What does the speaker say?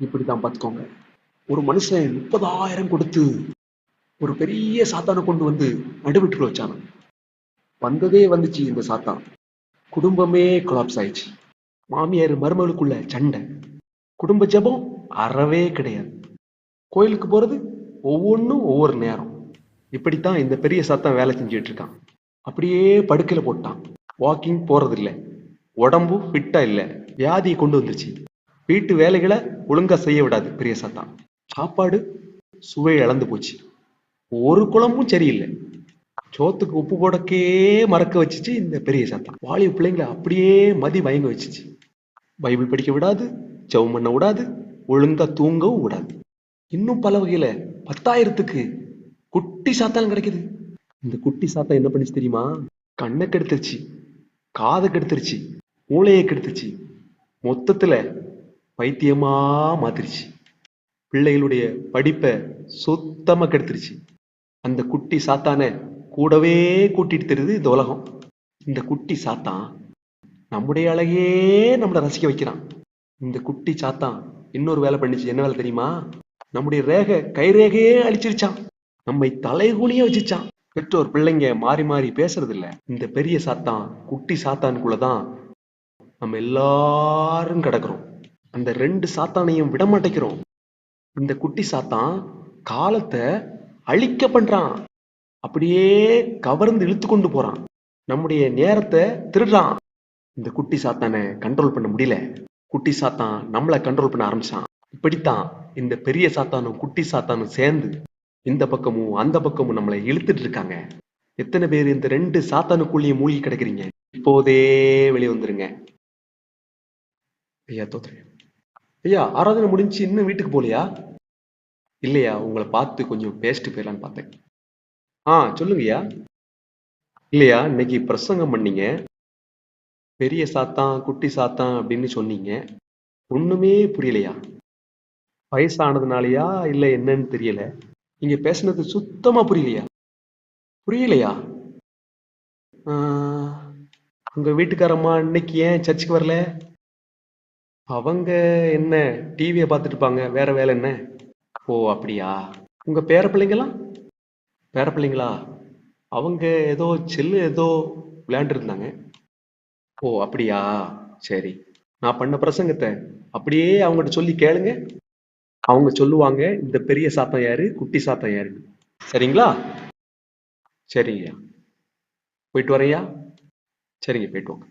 இப்படித்தான் பார்த்துக்கோங்க. ஒரு மனுஷன் முப்பதாயிரம் கொடுத்து ஒரு பெரிய சாத்தானை கொண்டு வந்து நடுவிட்டு வச்சான? வந்ததே வந்துச்சு இந்த சாத்தான். குடும்பமே கொலாப்ஸ் ஆயிடுச்சு. மாமியார் மருமகளுக்குள்ள சண்டை. குடும்ப ஜெபம் அறவே கிடையாது. கோயிலுக்கு போறது ஒவ்வொன்றும் ஒவ்வொரு நேரம். இப்படித்தான் இந்த பெரிய சாத்தான் வேலை செஞ்சுட்டு இருக்கான். அப்படியே படுக்கையில போட்டான். வாக்கிங் போறதில்ல. உடம்பு ஃபிட்டா இல்லை. வியாதியை கொண்டு வந்துருச்சு. வீட்டு வேலைகளை ஒழுங்கா செய்ய விடாது பெரிய சத்தான். சாப்பாடு சுவை இழந்து போச்சு. ஒரு குழம்பும் சரியில்லை. சோத்துக்கு உப்பு போடக்கே மறக்க வச்சுச்சு இந்த பெரிய சாத்தான். வாலிப பிள்ளைங்களை அப்படியே மதி மயங்க வச்சுச்சு. பைபிள் படிக்க விடாது ஜெபம் பண்ண விடாது ஒழுங்கா தூங்கவும் விடாது. இன்னும் பல வகையில பத்தாயிரத்துக்கு குட்டி சாத்தாலும் கிடைக்குது. இந்த குட்டி சாத்தா என்ன பண்ணிச்சு தெரியுமா? கண்ணை கெடுத்துருச்சு காதை கெடுத்துருச்சு மூளையை கெடுத்துருச்சு. மொத்தத்துல வைத்தியமா மாத்திருச்சு. பிள்ளைகளுடைய படிப்பை சுத்தமா கெடுத்துருச்சு. அந்த குட்டி சாத்தானை கூடவே கூட்டிட்டு தருது இந்த உலகம். இந்த குட்டி சாத்தான் நம்முடைய அழகே நம்மளை ரசிக்க வைக்கிறான். இந்த குட்டி சாத்தான் இன்னொரு வேலை பண்ணிச்சு. என்ன வேலை தெரியுமா? நம்முடைய ரேகை கை ரேகையே அழிச்சிருச்சான். நம்மை தலைகுனிய வச்சிச்சான் பெற்றோர் பிள்ளைங்க மாறி மாறி பேசுறது இல்ல இந்த பெரிய சாத்தான் குட்டி சாத்தானுக்குள்ளதான் நம்ம எல்லாரும் கிடக்குறோம். அந்த ரெண்டு சாத்தானையும் விட மாட்டேங்கிறோம். இந்த குட்டி சாத்தான் காலத்தை அழிக்க பண்றான். அப்படியே கவர்ந்து இழுத்து கொண்டு போறான். நம்முடைய நேரத்தை திருடுறான். இந்த குட்டி சாத்தானை கண்ட்ரோல் பண்ண முடியல. குட்டி சாத்தான் நம்மளை கண்ட்ரோல் பண்ண ஆரம்பிச்சான். இப்படித்தான் இந்த பெரிய சாத்தானும் குட்டி சாத்தானும் சேர்ந்து இந்த பக்கமும் அந்த பக்கமும் நம்மளை இழுத்துட்டு இருக்காங்க. எத்தனை பேர் இந்த ரெண்டு சாத்தானுக்குள்ளேயே மூழ்கி கிடக்குறீங்க? இப்போதே வெளியே வந்துருங்க. ஐயா தோத்துறேன் ஐயா ஆராதனை முடிஞ்சு இன்னும் வீட்டுக்கு போகலையா? இல்லையா உங்களை பார்த்து கொஞ்சம் பேசிட்டு போயிடலான்னு பார்த்தேன். ஆ சொல்லுங்கய்யா இல்லையா இன்னைக்கு பிரசங்கம் பண்ணீங்க. பெரிய சாத்தான் குட்டி சாத்தான் அப்படின்னு சொன்னீங்க. ஒண்ணுமே புரியலையா? வயசானதுனாலயா இல்லை என்னன்னு தெரியல. நீங்க பேசுனது சுத்தமா புரியலையா? புரியலையா? ஆ, உங்க வீட்டுக்காரம்மா இன்னைக்கு ஏன் சர்ச்சுக்கு வரல? அவங்க என்ன டிவியை பார்த்துட்டு இருப்பாங்க வேற வேலை என்ன? ஓ அப்படியா? உங்க பேர பிள்ளைங்களா? பேர பிள்ளைங்களா? அவங்க ஏதோ செல்லு ஏதோ விளையாண்டு இருந்தாங்க ஓ அப்படியா? சரி. நான் பண்ண பிரசங்கத்தை அப்படியே அவங்ககிட்ட சொல்லி கேளுங்க. அவங்க சொல்லுவாங்க இந்த பெரிய சாத்தம் யாரு குட்டி சாத்தம் யாருன்னு சரிங்களா? சரிங்கய்யா. போயிட்டு வரையா சரிங்க போயிட்டு வாங்க.